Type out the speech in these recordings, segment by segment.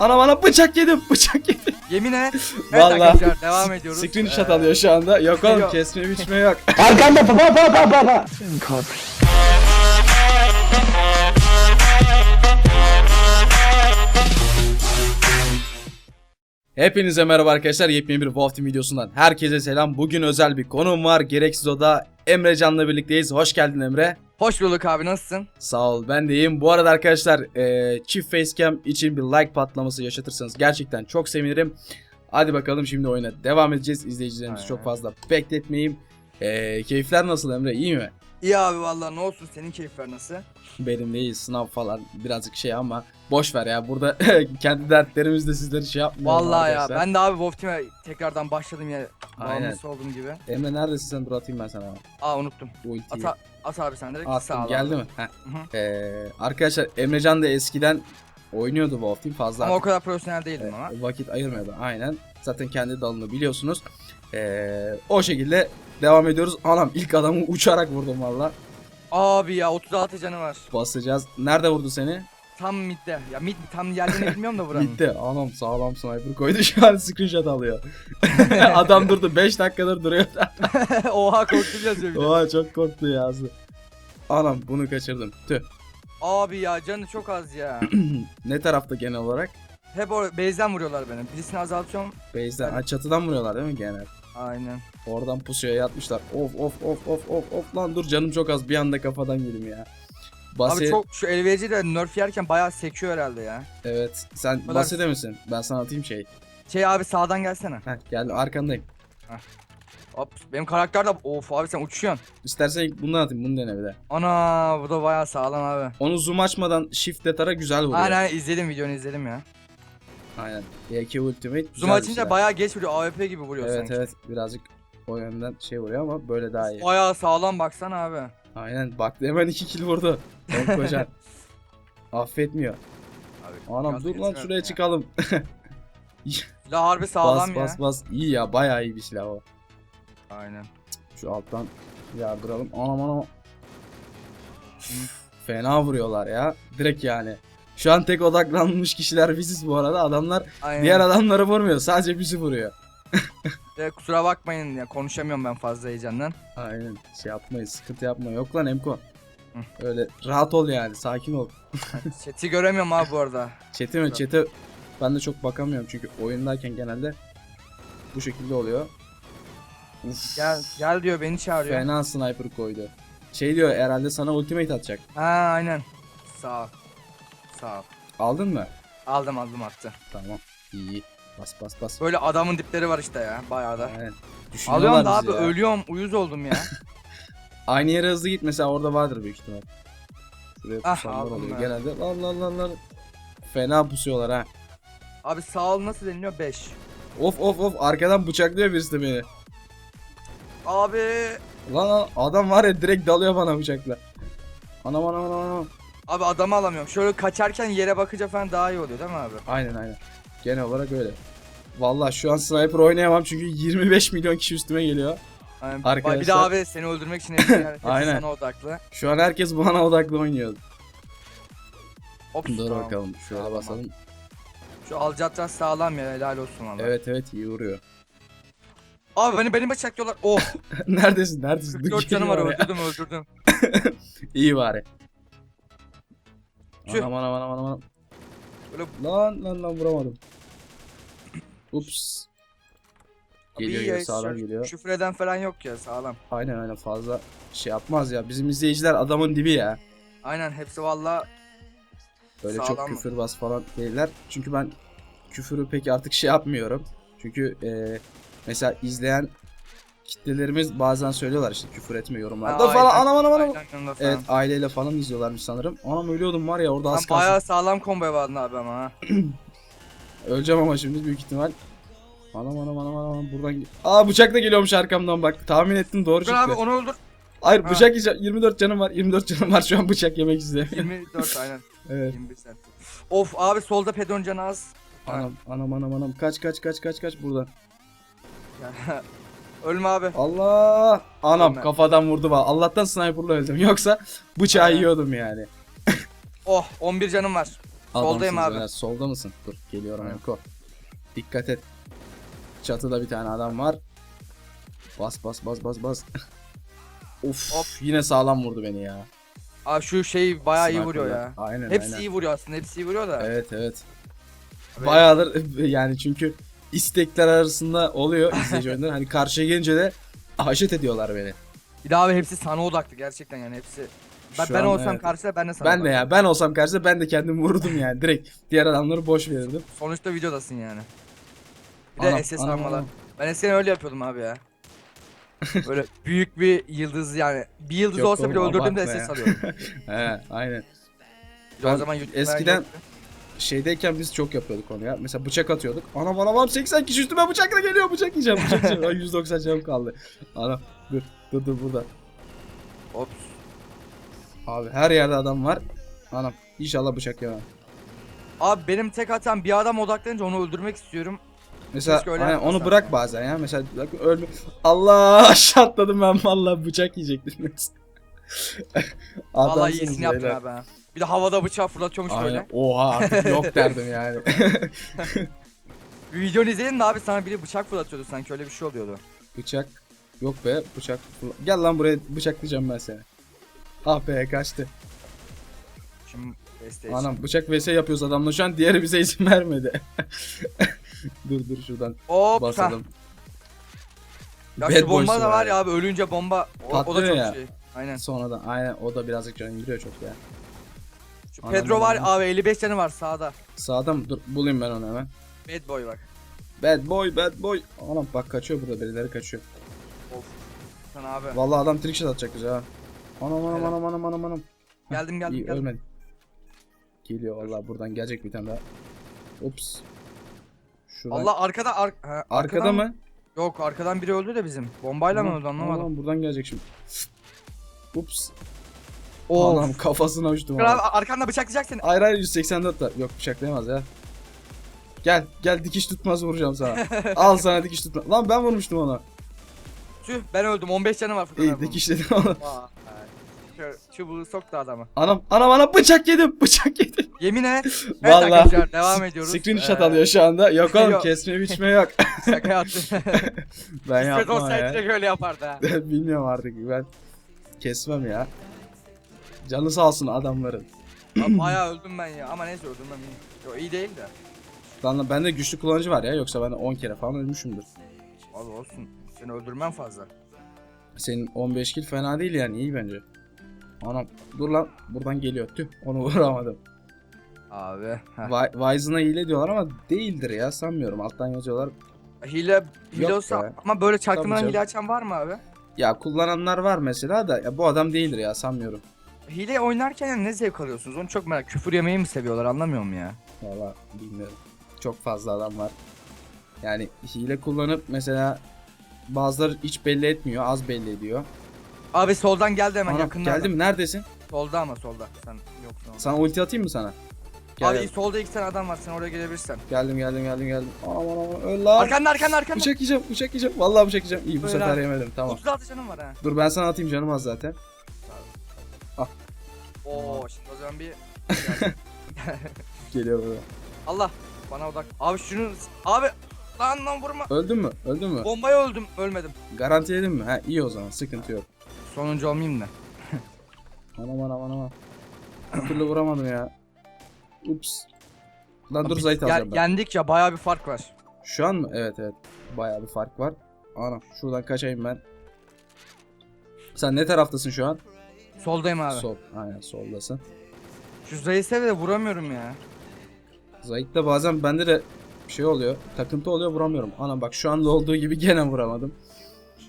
Anam anam bıçak yedim bıçak yedim. Yemin et. Evet Vallahi. arkadaşlar devam ediyoruz. Screenshot Ee, alıyor şu anda. Yok oğlum Yok. kesme biçme yok. Arkanda pa pa pa pa pa pa. Hepinize merhaba arkadaşlar. Yepyeni bir Wolf Team videosundan herkese selam. Bugün özel bir konum var. Gereksiz Oda Emre Can'la birlikteyiz. Hoş geldin Emre. Hoş bulduk abi nasılsın? Sağ ol ben de iyiyim. Bu arada arkadaşlar e, çift facecam için bir like patlaması yaşatırsanız gerçekten çok sevinirim. Hadi bakalım şimdi oyuna devam edeceğiz. İzleyicilerimizi Aynen. çok fazla bekletmeyeyim. E, keyifler nasıl Emre? İyi mi? İyi abi vallahi ne olsun senin keyifler nasıl? Benim de iyi. Sınav falan birazcık şey ama boş ver ya. Burada kendi dertlerimizle sizleri şey yapmıyoruz Vallahi ya arkadaşlar. ben de abi Wolf Team'e tekrardan başladım ya. Aynen. Bağımlısı olduğum gibi. Emre neredesin sen? Dur atayım ben sana. Aa unuttum. Ultiyi. At, at abi sen direkt Attım sağ ol geldi mi? Heh. Hı Ee, arkadaşlar Emrecan da eskiden oynuyordu Wolf Team fazla Ama o kadar profesyonel değildim e, ama. vakit ayırmıyordu aynen. Zaten kendi dalını biliyorsunuz. Ee, o şekilde devam ediyoruz. Anam ilk adamı uçarak vurdum valla. Abi ya 36 canı var. Basacağız. Nerede vurdu seni? Tam midde. Ya mid tam yerlerini bilmiyorum da buranın. Bitti. Anam sağlam sniper koydu şu an screenshot alıyor. Adam durdu 5 dakikadır duruyor. Oha korktum yazıyor bir de. Oha çok korktu ya. Anam bunu kaçırdım. Tüh. Abi ya canı çok az ya. ne tarafta genel olarak? Hep o base'den vuruyorlar beni. Birisini azaltıyorum. Base'den, ha, çatıdan vuruyorlar değil mi genel? Aynen. Oradan pusuya yatmışlar. Of of of of of of lan dur canım çok az bir anda kafadan yedim ya. Basi Abi çok şu elverici de nerf yerken bayağı sekiyor herhalde ya. evet sen kadar- Basi'de misin? Ben sana atayım şey. Şey abi sağdan gelsene. Heh geldim arkandayım. Hop benim karakter de of abi sen uçuyorsun. İstersen bundan atayım bunu dene bir de. Ana bu da bayağı sağlam abi. Onu zoom açmadan shift'le tara güzel vuruyor. Aynen aynen, izledim videonu izledim ya. Aynen. EK Ultimate Zoom açınca silah. bayağı geç vuruyor AWP gibi vuruyor Evet sanki. evet birazcık o yönden şey vuruyor ama böyle daha iyi. Bayağı sağlam baksana abi. Aynen baktı hemen 2 kill vurdu. Çok kocan. Affetmiyor. Abi, Anam dur lan şuraya ya. çıkalım. Silah harbi sağlam bas ya. bas bas. İyi ya bayağı iyi bir silah o. Aynen. Şu alttan yardıralım. Anam anam. Fena vuruyorlar ya. Direkt yani. Şu an tek odaklanmış kişiler biziz bu arada. Adamlar Aynen. diğer adamları vurmuyor. Sadece bizi vuruyor. De, kusura bakmayın ya konuşamıyorum ben fazla heyecandan. Aynen. Şey yapmayın. Sıkıntı yapma. Yok lan Emko. Öyle rahat ol yani. Sakin ol. Chat'i göremiyorum abi bu arada. Chat'e mi? Chat'e ben de çok bakamıyorum. Çünkü oyundayken genelde bu şekilde oluyor. Uf, Gel gel diyor beni çağırıyor. Fena sniper koydu. Şey diyor herhalde sana ultimate atacak. Ha aynen. Sağ ol. Sağ ol. Aldın mı? Aldım aldım attı. Tamam. İyi. Bas bas bas. Böyle adamın dipleri var işte ya bayağı da. Düşünüyorlar Alıyorum da abi ya. ölüyorum uyuz oldum ya. Aynı yere hızlı git mesela orada vardır büyük ihtimal. Şuraya Ah, pusanlar oluyor ben. genelde. Lan lan lan lan. Fena pusuyorlar ha. abi sağ ol nasıl deniliyor 5. Of of of arkadan bıçaklıyor birisi de beni. Abi Lan lan adam var ya direkt dalıyor bana bıçakla. Anam anam anam anam. abi adamı alamıyorum. Şöyle kaçarken yere bakınca falan daha iyi oluyor değil mi abi? Aynen aynen. Genel olarak öyle. Vallahi şu an sniper oynayamam çünkü 25 milyon kişi üstüme geliyor. Yani Arkadaşlar- Bir de abi seni öldürmek için Aynen. sana odaklı. Şu an herkes bana odaklı oynuyor. Ops, Dur tamam. bakalım şöyle Sağlam basalım. Şu Alcatraz sağlam ya helal olsun valla. Evet evet iyi vuruyor. Abi beni beni bıçaklıyorlar. Oh neredesin neredesin? Dur, 44 canım var öldürdüm öldürdüm. İyi bari. Tüh. Anam anam anam anam. Böyle Lan lan lan vuramadım. Ups. Geliyor ya, şöyle geliyor. Küfür eden falan yok ya sağlam. Aynen aynen fazla şey yapmaz ya. Bizim izleyiciler adamın dibi ya. Aynen hepsi valla Böyle çok Sağlam. küfürbaz falan değiller. Çünkü ben küfürü pek artık şey yapmıyorum. Çünkü e, mesela izleyen kitlelerimiz bazen söylüyorlar işte küfür etme yorumlarda Aa, falan. Anam anam anam. Evet aileyle falan izliyorlarmış sanırım. Anam ölüyordum var ya orada az Sen kalsın. bayağı sağlam combo'ya bağladın abi ama ha. Öleceğim ama şimdi büyük ihtimal. Anam anam anam anam buradan Aa bıçak da geliyormuş arkamdan bak. Tahmin ettim doğru çıktı. abi onu öldür. Hayır Ha. bıçak yiyeceğim. 24 canım var. 24 canım var şu an bıçak yemek istemiyorum. 24 aynen. evet. 21 sen. Of abi solda pedon canı az. Anam anam anam anam kaç kaç kaç kaç kaç buradan. Ölme abi. Allah! Anam Ölme. kafadan vurdu bana. Allah'tan sniper'la öldüm. Yoksa bıçağı Aynen. yiyordum yani. Oh 11 canım var. Soldayım Adamsınız abi. beyler. Solda mısın? Dur geliyorum. Eko. Dikkat et. Çatıda bir tane adam var. Bas bas bas bas bas. of Hop. yine sağlam vurdu beni ya. Abi şu şey bayağı iyi vuruyor Sniper'la. ya. Aynen Hepsi aynen. iyi vuruyor aslında. Hepsi iyi vuruyor da. Evet evet. Abi- Bayağıdır yani çünkü istekler arasında oluyor izleyici oyunlar. Hani karşıya gelince de haşet ediyorlar beni. Bir daha abi hepsi sana odaklı gerçekten yani hepsi. Ben, Şu ben an olsam evet. karşıda ben de sana Ben de ya ben olsam karşıda ben de kendimi vururdum yani direkt diğer adamları boş verirdim. Sonuçta videodasın yani. Bir de Anam, SS anam, almalar. anam. Ben eskiden öyle yapıyordum abi ya. Böyle büyük bir yıldız yani. Bir yıldız Yok olsa bile oğlum, öldürdüğümde abartma SS ya. alıyordum. He aynen. De Ben o zaman YouTube eskiden- yoktu. Şeydeyken biz çok yapıyorduk onu ya. Mesela bıçak atıyorduk. Anam anam anam 80 kişi üstüme bıçakla geliyor bıçak yiyeceğim bıçak yiyeceğim. Ay, 190 canım kaldı. Anam dur dur dur burada. Ops. Abi her yerde adam var. Anam inşallah bıçak yemem. Abi benim tek hatam bir adam odaklanınca onu öldürmek istiyorum. Mesela Keşke öyle aynen, onu yapmasam bırak bazen ya. Mesela bak, ölme. Allah aşağı atladım ben vallahi bıçak yiyecektim. Vallahi Adamsınız iyisini yaptın beyler. abi ha. Bir de havada bıçağı fırlatıyormuş Aynen. böyle. Oha artık yok derdim yani. Bir videonu izledin mi abi sana biri bıçak fırlatıyordu sanki öyle bir şey oluyordu. bıçak yok be bıçak. Gel lan buraya bıçaklayacağım ben seni. Ah be kaçtı. Şimdi PlayStation. Anam bıçak vs yapıyoruz adamla şu an diğeri bize izin vermedi. dur dur şuradan Hop basalım. Ya Bad şu bomba da var ya abi ölünce bomba o, o da Patlıyor çok ya. şey. Aynen. Sonradan aynen o da birazcık can indiriyor çok ya. Şu Anam, Pedro var anam. abi 55 canı var sağda. Sağda mı? Dur bulayım ben onu hemen. Bad boy bak. Bad boy bad boy. Anam bak kaçıyor burada birileri kaçıyor. Sen abi. Vallahi adam trickshot atacak bize ha. Anam anam anam anam anam anam. Geldim geldim İyi geldim. ölmedi. Geliyor vallahi buradan gelecek bir tane daha. Ups. Şuradan. Allah arkada ar ha, Arkada mı? Yok arkadan biri öldü de bizim. Bombayla mı öldü anlamadım. Aman, buradan gelecek şimdi. Ups. Of. Anam kafasına uçtum. Dur abi arkanda bıçaklayacak seni. Hayır hayır 184 da. Yok bıçaklayamaz ya. Gel gel dikiş tutmaz vuracağım sana. Al sana dikiş tutma. Lan ben vurmuştum ona. Tüh ben öldüm 15 canı var Furkan İyi dikişledim onu. Çubuğu soktu adama. Anam anam anam bıçak yedim bıçak yedim. Yemin et. Evet Vallahi. arkadaşlar devam ediyoruz. Screenshot Ee, alıyor şu anda. Yok oğlum Yok. kesme biçme yok. Şaka yaptım. ben Fred yapmam olsaydı ya. direkt öyle yapardı ha. Bilmiyorum artık ben kesmem ya. Canı sağ olsun adamların. Abi bayağı öldüm ben ya ama neyse öldüm ben iyi. Yo iyi değil de. Lan bende güçlü kullanıcı var ya yoksa ben 10 kere falan ölmüşümdür. Abi olsun. Seni öldürmem fazla. Senin 15 kill fena değil yani iyi bence. Anam dur lan buradan geliyor tüh onu vuramadım. Abi. Wise'ına hile diyorlar ama değildir ya sanmıyorum alttan yazıyorlar. Hile, hile Yok olsa be. ama böyle çaktırmadan Tabii hile canım. açan var mı abi? Ya kullananlar var mesela da ya bu adam değildir ya sanmıyorum. Hile oynarken ne zevk alıyorsunuz? Onu çok merak. Küfür yemeyi mi seviyorlar anlamıyorum ya. Valla bilmiyorum. Çok fazla adam var. Yani hile kullanıp mesela bazıları hiç belli etmiyor az belli ediyor. Abi soldan geldi hemen Anam, yakında. geldi mi neredesin? Solda ama solda. Sen yoksun. Sana ulti atayım mı sana? Gel, Abi solda iki tane adam var. Sen oraya gelebilirsen. Geldim geldim geldim geldim. Aman aman öl lan. Arkanda arkanda arkanda. Bıçak yiyeceğim bıçak yiyeceğim. Vallahi bıçak yiyeceğim. İyi bu Öyle sefer abi. yemedim tamam. 36 canım var ha. Dur ben sana atayım canım az zaten. Oo şimdi o zaman bir Geliyor buraya. Allah bana odak. Abi şunu abi lan lan vurma. Öldün mü? Öldün mü? Bombaya öldüm. Ölmedim. Garanti yedin mi? Ha iyi o zaman sıkıntı yok. Sonuncu olmayayım da. Anam anam anam. Bir türlü vuramadım ya. Ups. Lan dur gel- alacağım ben. yendik ya bayağı bir fark var. Şu an mı? Evet evet. Bayağı bir fark var. Anam şuradan kaçayım ben. Sen ne taraftasın şu an? Soldayım abi. Sol. Aynen soldasın. Şu Zayis'e de vuramıyorum ya. Zayt'ta bazen bende de şey oluyor. Takıntı oluyor vuramıyorum. Anam bak şu anda olduğu gibi gene vuramadım.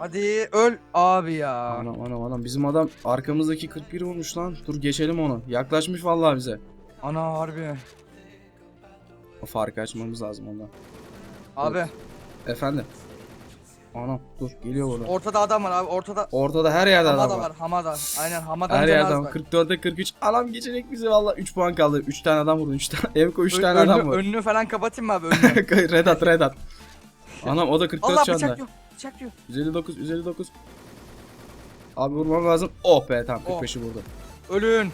Hadi öl abi ya. Anam anam anam bizim adam arkamızdaki 41 vurmuş lan. Dur geçelim onu. Yaklaşmış vallahi bize. Ana harbi. O farkı açmamız lazım ondan. Abi Efendim. Anam dur geliyor burada. ortada adam var abi ortada. Ortada her yerde adam Hamada var. var Hamada. Aynen Hamada'nın Her yerde adam. var. 44'e 43. Anam geçecek bizi valla. 3 puan kaldı. 3 tane adam vurdu. 3 tane. Emko 3 Ön- tane önünü, adam var. önünü falan kapatayım mı abi önünü? red at red at. Anam o da 44 Allah şu anda. bıçak yok. Bıçak yok. 159 159. Abi vurmam lazım. Oh be tamam Oh. 45'i vurdu. Ölün.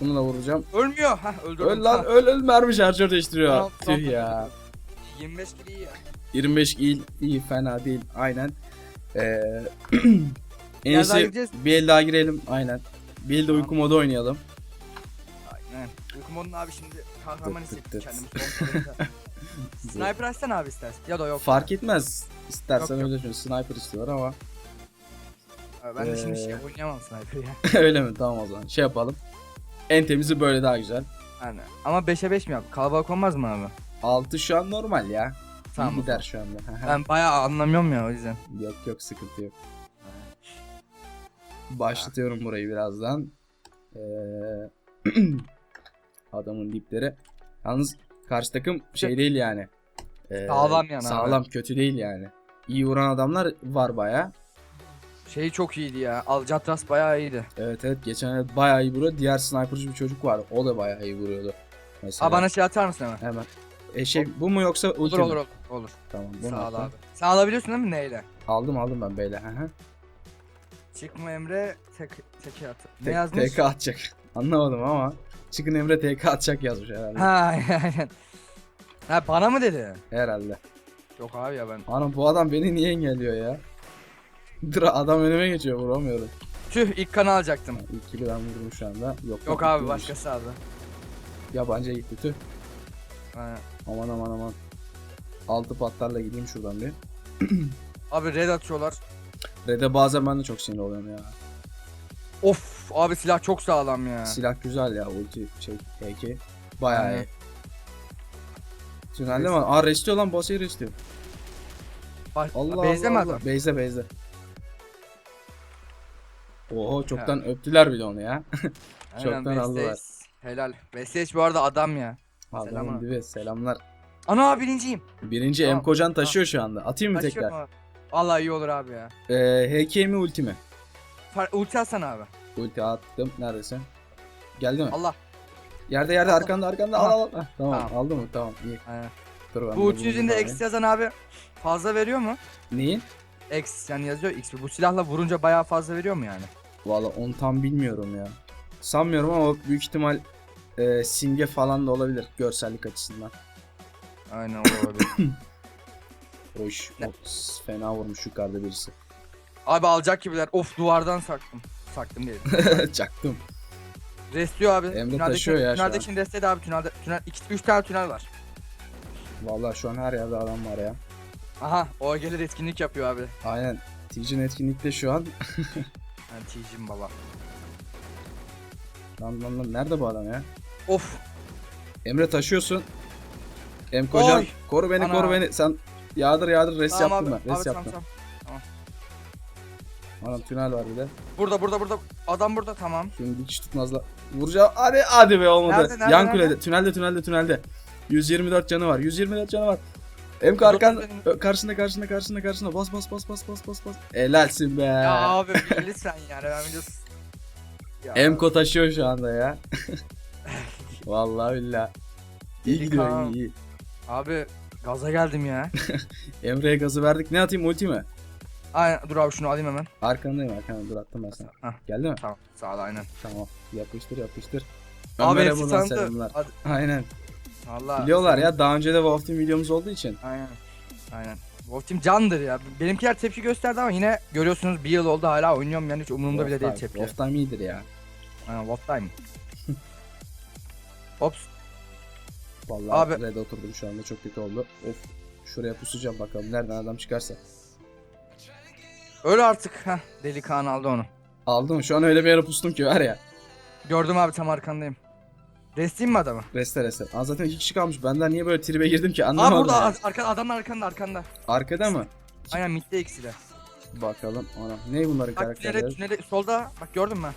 Bunu da vuracağım. Ölmüyor. Hah öldürdüm. Öl lan öl öl mermi şarjör değiştiriyor. Tüh ya. 25 kilo iyi ya. 25 il iyi fena değil aynen. Ee, en iyisi bir el daha girelim aynen. Bir elde uyku modu oynayalım. Aynen. Uyku modunu abi şimdi kahraman hissettim kendimi. Sniper açsana abi istersen. Ya da yok. Fark etmez. İstersen Yok, yok. öyle düşün. Sniper istiyor ama. Abi Ben de şimdi şey Ee, oynayamam sniper ya. öyle mi? Tamam o zaman. Şey yapalım. En temizi böyle daha güzel. Aynen. Ama 5'e 5 mi yap? Kalabalık olmaz mı abi? 6 şu an normal ya. Tamam. İyi gider şu anda. Ben bayağı anlamıyorum ya o yüzden. yok yok sıkıntı yok. Başlatıyorum burayı birazdan. Ee, adamın dipleri. Yalnız karşı takım şey değil yani. Ee, Sağlam yani abi. Sağlam kötü değil yani. İyi vuran adamlar var baya. Şey çok iyiydi ya. Alcatraz bayağı iyiydi. Evet evet geçen el bayağı iyi vuruyor. Diğer sniperci bir çocuk var. O da bayağı iyi vuruyordu. Mesela. Abi bana şey atar mısın hemen? Hemen. E şey bu mu yoksa ulti Olur mi? olur olur. Olur. Tamam bunu Sağ ol abi. Sen alabiliyorsun değil mi neyle? Aldım aldım ben beyle. Hı hı. Çıkma Emre tek teke at. Ne Tek- yazmış? TK atacak. Anlamadım ama. Çıkın Emre TK atacak yazmış herhalde. Ha aynen. Ha bana mı dedi? Herhalde. Yok abi ya ben. Anam bu adam beni niye engelliyor ya? Dur adam önüme geçiyor vuramıyorum. Tüh ilk kanı alacaktım. Ha, İlk kili ben vurdum şu anda. Yok, Yok abi başkası aldı. Yabancıya gitti tüh. Aynen. Aman aman aman. Altı patlarla gideyim şuradan bir. Abi red atıyorlar. Red'e bazen ben de çok sinir oluyorum ya. Of abi silah çok sağlam ya. Silah güzel ya ulti şey AK. Bayağı Aynen. iyi. Tünelde mi? Aa restiyor lan boss'u restiyor. Bak, Allah Allah mi Allah. adam? Beyzde beyzde. Oho çoktan öptüler bile onu ya. Aynen, çoktan Beyzde. aldılar. Helal. Besteş bu arada adam ya. Adamın dibi selamlar. Ana birinciyim. Birinci Tamam, M kocan taşıyor şu anda. Atayım mı tekrar? abi. Vallahi iyi olur abi ya. Ee, HK mi ulti mi? Ulti atsana abi. Ulti attım. Neredesin? Geldi mi? Allah. Yerde yerde Allah. arkanda arkanda Allah. al al. Heh, tamam, Tamam. aldı mı? Tamam iyi. Aynen. Dur ben Bu ulti yüzünde. X yazan abi fazla veriyor mu? Neyin? X yani yazıyor X. Bu silahla vurunca bayağı fazla veriyor mu yani? Valla onu tam bilmiyorum ya. Sanmıyorum ama büyük ihtimal e, simge falan da olabilir görsellik açısından. Aynen olabilir. Hoş. Fena vurmuş yukarıda birisi. abi alacak gibiler. Of duvardan saktım. Saktım değil. Çaktım. Restliyor abi. Emre Tüneldeki- taşıyor ya şu Tüneldekini restledi abi tünelde. Tünel, iki, üç tane tünel var. Valla şu an her yerde adam var ya. Aha o gelir etkinlik yapıyor abi. Aynen. Tijin etkinlikte şu an. Ben T'cim baba. Lan lan lan nerede bu adam ya? Of. Emre taşıyorsun. Em kocan Oy. koru beni Ana. koru beni. Sen yağdır yağdır res abi. mı? Res abi tamam, tamam. Anam tünel var bir de. Burada burada burada. Adam burada tamam. Şimdi dikiş tutmazla. Vuracağım. Hadi hadi be olmadı. Nerede, nerede, Yan nerede? kulede. Tünelde tünelde tünelde. 124 canı var. 124 canı var. Dur, arkan Ö, karşında karşında karşında karşında bas bas bas bas bas bas bas. Helalsin be. Ya abi lütfen yani ben biliyorsun. Ya. Emko taşıyor şu anda ya. Vallahi billahi. İyi Deli gidiyor Kaan. iyi iyi. Abi gaza geldim ya. Emre'ye gazı verdik. Ne atayım ulti mi? Aynen dur abi şunu alayım hemen. Arkandayım arkanda dur attım ben sana. Hah. Geldi mi? Tamam sağ ol aynen. Tamam. Yapıştır yapıştır. Abi Ömer'e hepsi buradan tanıdı. selamlar. Hadi. Aynen. Allah. Biliyorlar ya daha önce de Wolf Team videomuz olduğu için. Aynen. Aynen. Wolf Team candır ya. Benimkiler tepki gösterdi ama yine görüyorsunuz bir yıl oldu hala oynuyorum yani hiç umurumda bile değil Time- tepki. Wolf Time iyidir ya. Aynen Wolf Time. Ops. Vallahi Abi- Red oturdum şu anda çok kötü oldu. Of. Şuraya pusacağım bakalım nereden adam çıkarsa. Öl artık. Heh. Deli Kaan aldı onu. Aldım şu an öyle bir yere pustum ki var ya. Gördüm abi tam arkandayım. Resteyim mi adamı? Reste reste. Aa, zaten iki kişi kalmış. Benden niye böyle tribe girdim ki Aa anlamadım. burada ya. ar- arka, adamlar arkanda arkanda. Arkada mı? Aynen midde ikisi de. Bakalım. Ana. Ne bunların Bak karakterleri? tünele solda bak gördün mü?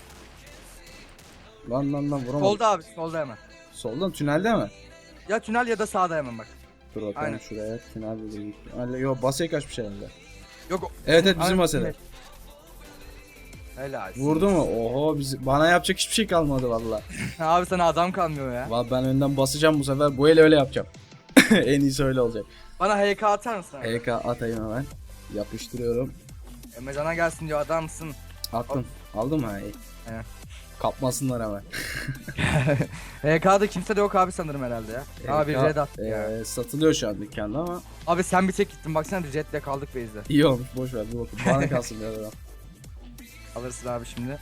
Lan lan lan vuramadım. Solda abi solda hemen. Soldan tünelde mi? Ya tünel ya da sağda hemen bak. Dur bakalım Aynen. şuraya. Tünel de değil. Öyle, Yo basaya kaçmış herhalde. Yok o- Evet evet bizim Aynen. Helal. Vurdu mu? Oho biz, bana yapacak hiçbir şey kalmadı valla. Abi sana adam kalmıyor ya. Valla ben önden basacağım bu sefer. Bu el öyle yapacağım. en iyisi öyle olacak. Bana HK atar mısın? abi? HK atayım hemen. Yapıştırıyorum. Emrecan'a gelsin diyor adamsın. Attım. Aldım ha iyi. Kapmasınlar hemen. HK'da kimse de yok abi sanırım herhalde ya. Abi EK, red attı ya. e, satılıyor şu an dükkanda ama Abi sen bir tek gittin baksana jetle kaldık base'de. iyi olmuş boş ver dur bakayım. Bana kalsın biraz adam. Alırsın abi şimdi.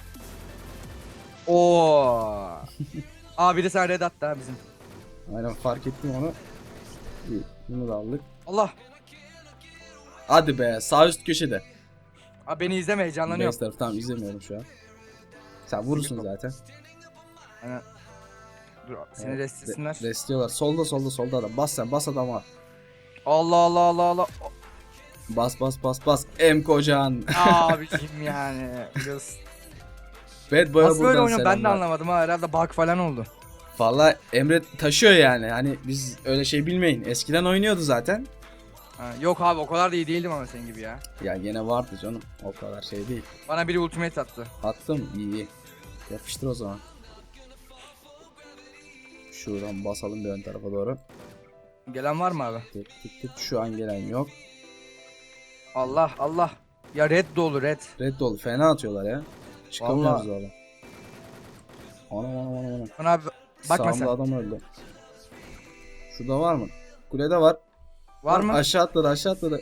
Oo. abi bir de sen red attı ha bizim. Aynen fark ettim onu. İyi, bunu da aldık. Allah. Hadi be sağ üst köşede. Abi beni izleme heyecanlanıyorum. Base tarafı tamam izlemiyorum şu an. Sen vurursun zaten. Dur seni Evet, restlesinler. Re- Restliyorlar. Solda solda solda adam. Bas sen bas adama. Allah Allah Allah Allah. Bas bas bas bas. M kocan. Abicim yani. Biraz... Bad Boy'a Nasıl böyle oynuyor ben de anlamadım ha herhalde bug falan oldu. Valla Emre taşıyor yani. Hani biz öyle şey bilmeyin. Eskiden oynuyordu zaten. Ha, yok abi o kadar da iyi değildim ama senin gibi ya. Ya yine vardı canım. O kadar şey değil. Bana biri ultimate attı. Attım iyi iyi. Yapıştır o zaman. Şuradan basalım bir ön tarafa doğru. Gelen var mı abi? Tık tık tık. Şu an gelen yok. Allah Allah. Ya red dolu red. Red dolu fena atıyorlar ya. Çıkamıyoruz orada. Anam anam anam anam. Bana abi bakma sen. adam öldü. Şurada var mı? Kulede var. Var mı? Aşağı atladı aşağı atladı.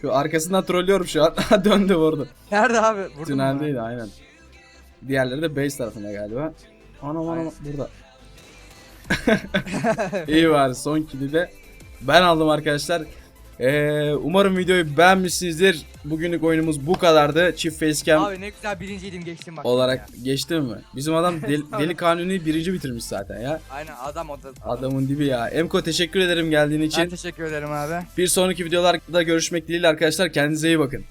Şu arkasından trollüyorum şu an. Döndü vurdu. Nerede abi? Vurdun? Tüneldeydi aynen. Diğerleri de base tarafında galiba. Anam anam burada. İyi var son kili de ben aldım arkadaşlar. Ee, umarım videoyu beğenmişsinizdir. Bugünlük oyunumuz bu kadardı. Çift facecam Abi ne güzel birinciydim geçtim bak. olarak ya. geçti mi? Bizim adam del- deli kanuni birinci bitirmiş zaten ya. Aynen adam o da. Adamın dibi ya. Emko teşekkür ederim geldiğin Ben için. teşekkür ederim abi. Bir sonraki videolarda görüşmek dileğiyle arkadaşlar. Kendinize iyi bakın.